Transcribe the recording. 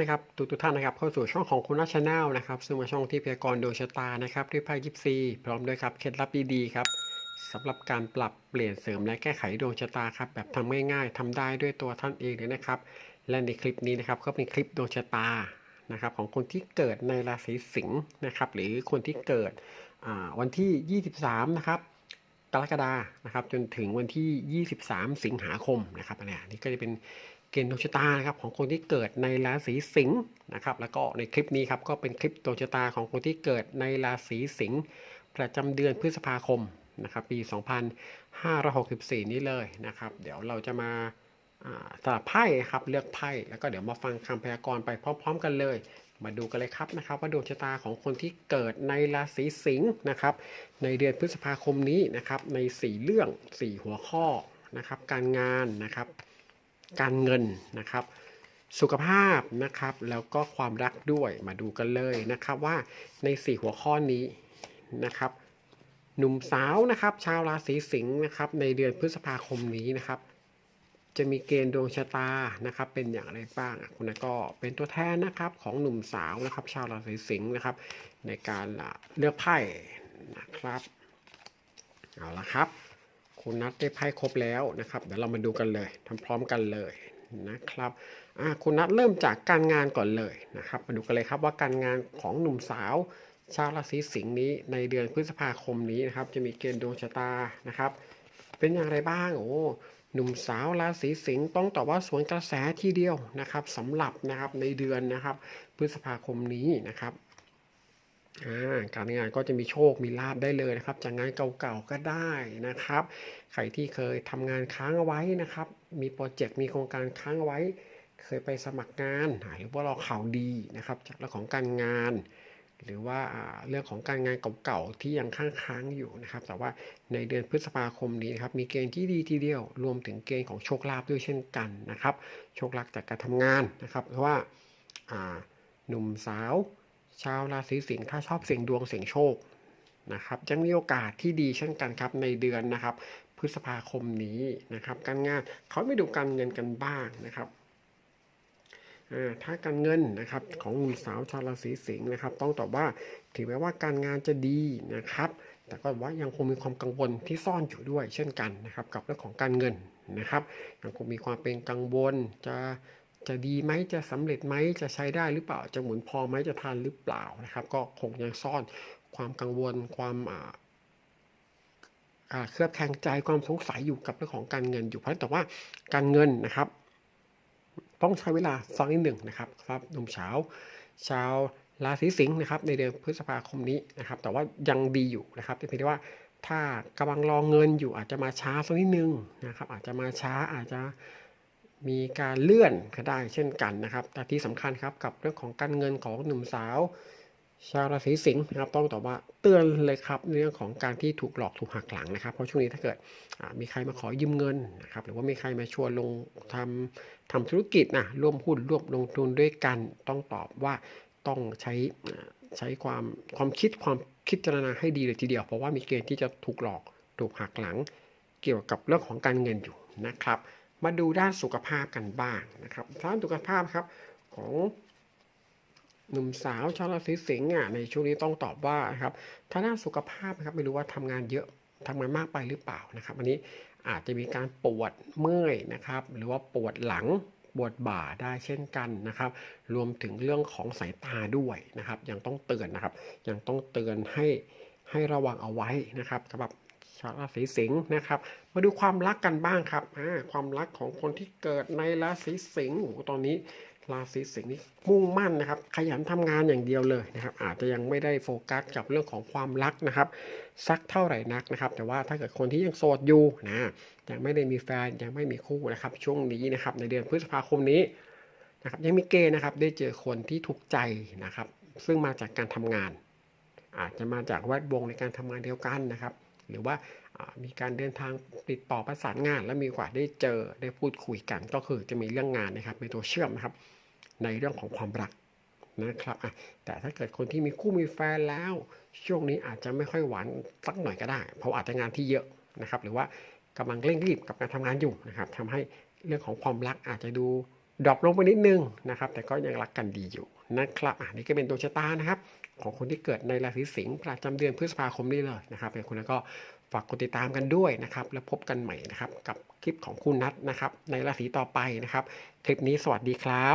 นะครับทุกทุกท่านนะครับเข้าสู่ช่องของคุณรัชแนลนะครับซึ่งเป็นช่องที่พยากรณ์ดวงชะตานะครับด้วยไพ่ยิปซีพร้อมด้วยครับเคล็ดลับดีๆครับสำหรับการปรับเปลี่ยนเสริมและแก้ไขดวงชะตาครับแบบทำง่ายๆทำได้ด้วยตัวท่านเองเลยนะครับ และในคลิปนี้นะครับก็เป็นคลิปดวงชะตานะครับของคนที่เกิดในราศีสิงห์นะครับหรือคนที่เกิดวันที่ 23 นะครับกรกฎานะครับจนถึงวันที่ 23 สิงหาคมนะครับเนี้ยนี่ก็จะเป็น เกณฑ์ดวงชะตานะครับของคนที่เกิดในราศีสิงห์นะครับแล้วก็ในคลิปนี้ครับก็เป็นคลิปดวงชะตาของคนที่เกิดในราศีสิงห์ประจำเดือนพฤษภาคมนะครับปี 2564 นี้เลยนะครับ เดี๋ยวเราจะมาอ่าสลับไพ่ครับเลือกไพ่แล้วก็เดี๋ยวมาฟังคำพยากรณ์ไปพร้อม ๆ กันเลย มาดูกันเลยครับนะครับว่าดวงชะตาของคนที่เกิดในราศีสิงห์นะครับในเดือนพฤษภาคมนี้นะครับใน 4 เรื่อง 4 หัวข้อนะครับการงานนะครับ การเงินนะครับ สุขภาพนะครับ แล้วก็ความรักด้วยมาดูกันเลยนะครับว่าใน 4 หัวข้อนี้นะครับ หนุ่มสาวนะครับ ชาวราศีสิงห์นะครับ ในเดือนพฤษภาคมนี้นะครับ จะมีเกณฑ์ดวงชะตานะครับ เป็นอย่างไรบ้างคุณก็เป็นตัวแทนนะครับของหนุ่มสาวนะครับ ชาวราศีสิงห์นะครับ ในการเลือกไพ่นะครับ เอาละครับ คุณนัดได้ไพ่ครบแล้วนะครับ เดี๋ยวเรามาดูกันเลยทำพร้อมกันเลยนะครับคุณนัดเริ่มจากการงานก่อนเลยนะครับ มาดูกันเลยครับว่าการงานของหนุ่มสาว ชาวราศีสิงห์นี้ในเดือนพฤษภาคมนี้นะครับ จะมีเกณฑ์ดวงชะตานะครับ เป็นอย่างไรบ้างโอ้หนุ่มสาวราศีสิงห์ต้องตอบว่าสวนกระแสทีเดียวนะครับสำหรับนะครับในเดือนนะครับ พฤษภาคมนี้นะครับ การงานก็จะมีโชคมีลาบได้เลยนะครับ จากงานเก่าๆก็ได้นะครับ ใครที่เคยทำงานค้างเอาไว้นะครับ มีโปรเจกต์มีโครงการค้างเอาไว้ เคยไปสมัครงานหรือว่าเรอข่าวดีนะครับ จากเรื่องของการงาน หรือว่าเรื่องของการงานเก่าๆที่ยังค้างๆอยู่นะครับ แต่ว่าในเดือนพฤษภาคมนี้นะครับมีเกณฑ์ที่ดีทีเดียว รวมถึงเกณฑ์ของโชคลาภด้วยเช่นกันนะครับ โชคลาภจากการทำงานนะครับ เพราะว่าหนุ่มสาว ชาวราศีสิงห์ถ้าชอบเสี่ยงดวงเสี่ยงโชคนะครับยังมีโอกาสที่ดีเช่นกันครับในเดือนนะครับ พฤษภาคมนี้นะครับการงานเขาไม่ดูการเงินกันบ้างนะครับถ้าการเงินนะครับของหนุ่มสาวชาวราศีสิงห์นะครับ ต้องตอบว่าถึงแม้ว่าการงานจะดีนะครับ แต่ก็ว่ายังคงมีความกังวลที่ซ่อนอยู่ด้วยเช่นกันนะครับ กับเรื่องของการเงินนะครับ ยังคงมีความเป็นกังวลจะ จะดีไหมจะสำเร็จไหมจะใช้ได้หรือเปล่าจะหมุนพอไหมจะทันหรือเปล่านะครับ ก็คงยังซ่อนความกังวลความอ่าเครือบแคลงใจความสงสัยอยู่กับเรื่องของการเงินอยู่เพราะแต่ว่าการเงินนะครับ ต้องใช้เวลาสักนิดหนึ่งนะครับครับหนุ่มเช้าชาวราศีสิงห์นะครับในเดือนพฤษภาคมนี้นะครับ แต่ว่ายังดีอยู่นะครับแต่เพียงแต่ว่าถ้ากำลังรอเงินอยู่อาจจะมาช้าสักนิดนึงนะครับ อาจจะมาช้าอาจจะ มีการเลื่อนก็ได้เช่นกันนะครับ แต่ที่สำคัญครับกับเรื่องของการเงินของหนุ่มสาว ชาวราศีสิงห์นะครับต้องตอบว่าเตือนเลยครับเรื่องของการที่ถูกหลอกถูกหักหลังนะครับ เพราะช่วงนี้ถ้าเกิดมีใครมาขอยืมเงินนะครับหรือว่ามีใครมาชวนลงทำทำธุรกิจนะร่วมหุ้นร่วมลงทุนด้วยกันต้องตอบว่าต้องใช้ใช้ความความคิดความคิดจารณาให้ดีเลยทีเดียว เพราะว่ามีเกณฑ์ที่จะถูกหลอกถูกหักหลัง เกี่ยวกับเรื่องของการเงินอยู่นะครับ มาดูด้านสุขภาพกันบ้างนะครับด้านสุขภาพครับของหนุ่มสาวชาวราศีสิงห์อะในช่วงนี้ต้องตอบว่าครับถ้าด้านสุขภาพนะครับไม่รู้ว่าทำงานเยอะทำงานมากไปหรือเปล่านะครับ อันนี้อาจจะมีการปวดเมื่อยนะครับ หรือว่าปวดหลังปวดบ่าได้เช่นกันนะครับ รวมถึงเรื่องของสายตาด้วยนะครับ ยังต้องเตือนนะครับ ยังต้องเตือนให้ให้ระวังเอาไว้นะครับสำหรับ ชาวราศีสิงห์นะครับ มาดูความรักกันบ้างครับความรักของคนที่เกิดในราศีสิงห์โอ้โหตอนนี้ราศีสิงห์นี่มุ่งมั่นนะครับ ขยันทำงานอย่างเดียวเลยนะครับ อาจจะยังไม่ได้โฟกัสกับเรื่องของความรักนะครับ สักเท่าไหร่นักนะครับ แต่ว่าถ้าเกิดคนที่ยังโสดอยู่นะยังไม่ได้มีแฟนยังไม่มีคู่นะครับ ช่วงนี้นะครับ ในเดือนพฤษภาคมนี้นะครับ ยังมีเกณฑ์นะครับ ได้เจอคนที่ถูกใจนะครับ ซึ่งมาจากการทำงาน อาจจะมาจากแวดวงในการทำงานเดียวกันนะครับ หรือว่ามีการเดินทางติดต่อประสานงาน และมีโอกาสได้เจอได้พูดคุยกัน ก็คือจะมีเรื่องงานนะครับเป็นตัวเชื่อมนะครับ ในเรื่องของความรักนะครับแต่ถ้าเกิดคนที่มีคู่มีแฟนแล้ว ช่วงนี้อาจจะไม่ค่อยหวานสักหน่อยก็ได้ เพราะอาจจะงานที่เยอะนะครับ หรือว่ากำลังเร่งรีบกับการทำงานอยู่นะครับทำให้เรื่องของความรักอาจจะดูดรอปลงไปนิดนึงนะครับ แต่ก็ยังรักกันดีอยู่นะครับอะนี่ก็เป็นดวงชะตานะครับ ของคนที่เกิดในราศีสิงห์ประจำเดือนพฤษภาคมนี้เลยนะครับเป็นคนแล้วก็ฝากกดติดตามกันด้วยนะครับ แล้วพบกันใหม่นะครับ กับคลิปของคุณนัทนะครับ ในราศีต่อไปนะครับ คลิปนี้สวัสดีครับ